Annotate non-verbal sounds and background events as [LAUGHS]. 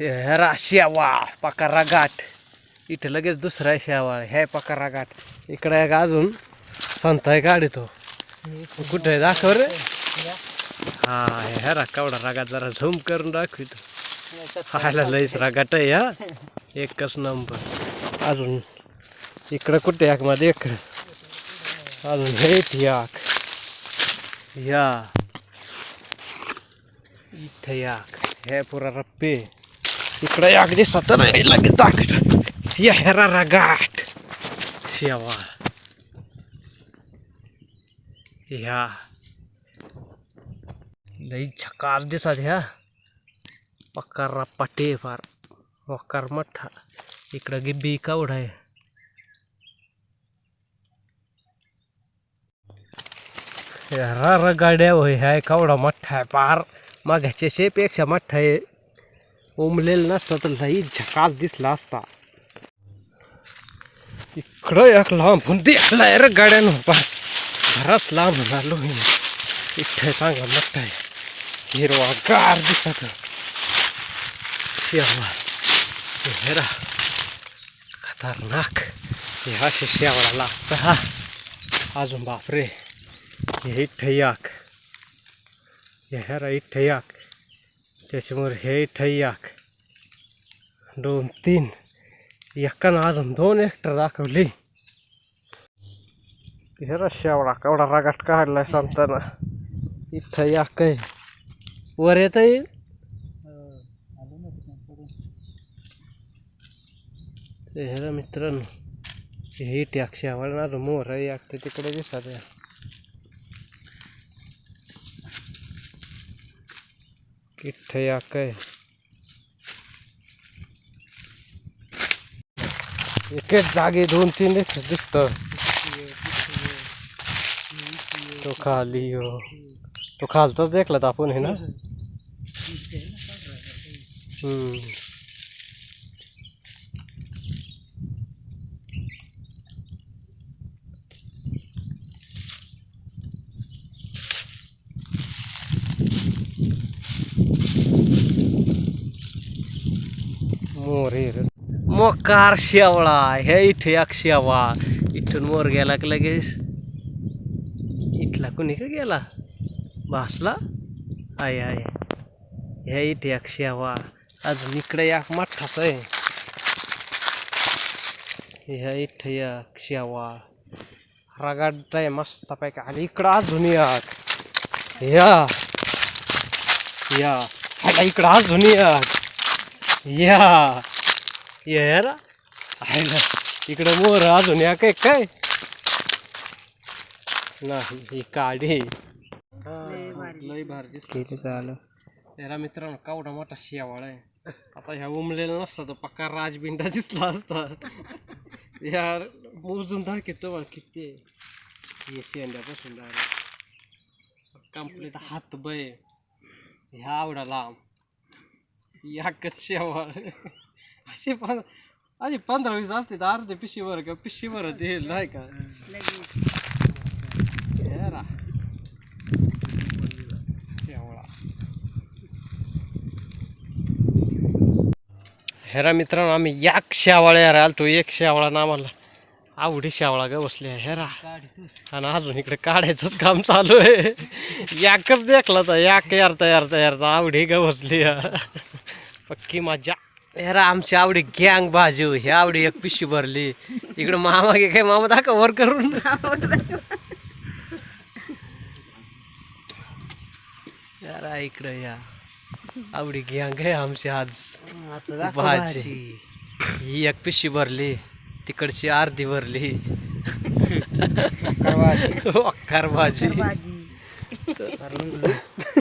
ह्या शेवाळ पकारा गाठ इथं लगेच दुसरा शेवाळ ह्या पकारा गाठ इकडे एक अजून संत आहे गाडीतो कुठे दाखव रे. हा ह्या रा रागात जरा झूम करून दाखवितो खायला लईच रागाट आहे हा. एकच नंबर. अजून इकडं कुठे एक मध्ये इकडं अजून हे याक या. इथं याक. हे पुरा रप्पे. इकडं अगदी दिसत नाही लगेच दाखवत या हेरा रगाट शेवा ह्या लई छकार दिसत ह्या पक्का पटे फार. वकार मठ्ठा इकडं गिब्बी बेका आहे रा र गाड्या होय ह्या कावडा मठ्ठा आहे पार. मागाच्या शेपेक्षा मठ्ठा आहे उमलेलं नसत तर लई झकास दिसला असता. इकडं एक लांबून दिसलाय रे गाड्यानं. पा घराच लांब झालो इथे इथं चांगला मोठा आहे. हिरवा गार दिसत. शेवळा हेरा खतरनाक. हे असे शेवळा लागतं हा. अजून बापरे. हे ठयाक हे हेरा ठैयाक त्याच्यामुळे हे ठयाक दोन तीन एकानं अजून दोन एक्टर दाखवली हेरा शेवडा केवढा रागाट काढलाय सांगताना इथं याक आहे वर येत येईल हेरा मित्रांनो हे टॅक शेवळा ना मोर याक ते तिकडे दिसत आहे किठ्ठ याक आहे एकच जागे दोन तीन दिसत. तो खाली हो. तो खालचाच देखलात आपण हे ना? हम्म. मोरे मोकार शेवळा हे इथे एक शेवा इथून मोर गेला की लगेच इथला कुणी का गेला? भासला? आय आय. हे इथे एक शेवा अजून इकडे एक मठ्ठाच आहे. ह्या इथे एक शेवा रगाडत आहे मस्त पैकी आणि इकडं अजून एक. या या इकडं अजून एक. या ये आहे ना. इकडं मोर अजून या काय काय? नाही ही काढी लई भारतीच दिसते यारा त्याला मित्रांनो कावडा मोठा शेवाळ आहे. आता ह्या उमलेला नसता तो पक्का राजबिंडा दिसला असता. यार मोजून दाखवतो तुम्हाला किती हे शेंड्यापासून डायरेक्ट कंप्लीट हात बय. ह्या आवडा लांब याकच शेवाळ. असे पण असे पंधरा वीस असते तर अर्धे पिशीवर किंवा पिशीवर येईल नाही का. शेवळा हेरा मित्रांनो आम्ही एक शेवाळ्या यार आलतो एक शेवाळा ना आम्हाला आवडी शेवाळा ग बसली हेरा आणि अजून इकडे काढायचंच काम चालू आहे याकच देखला तर याक यारता यारता यारता आवडी ग बसली. पक्की मजा हेरा आमची आवडी गँग बाजू ही आवडी एक पिशी भरली. इकडे मामा गे काय मामा दाखव वर करून. यारा इकडे या. आवडी गँग आहे आमची आज. भाजी. ही एक पिशी भरली. तिकडची अर्धी भरली. भाजी. [LAUGHS] भाजी.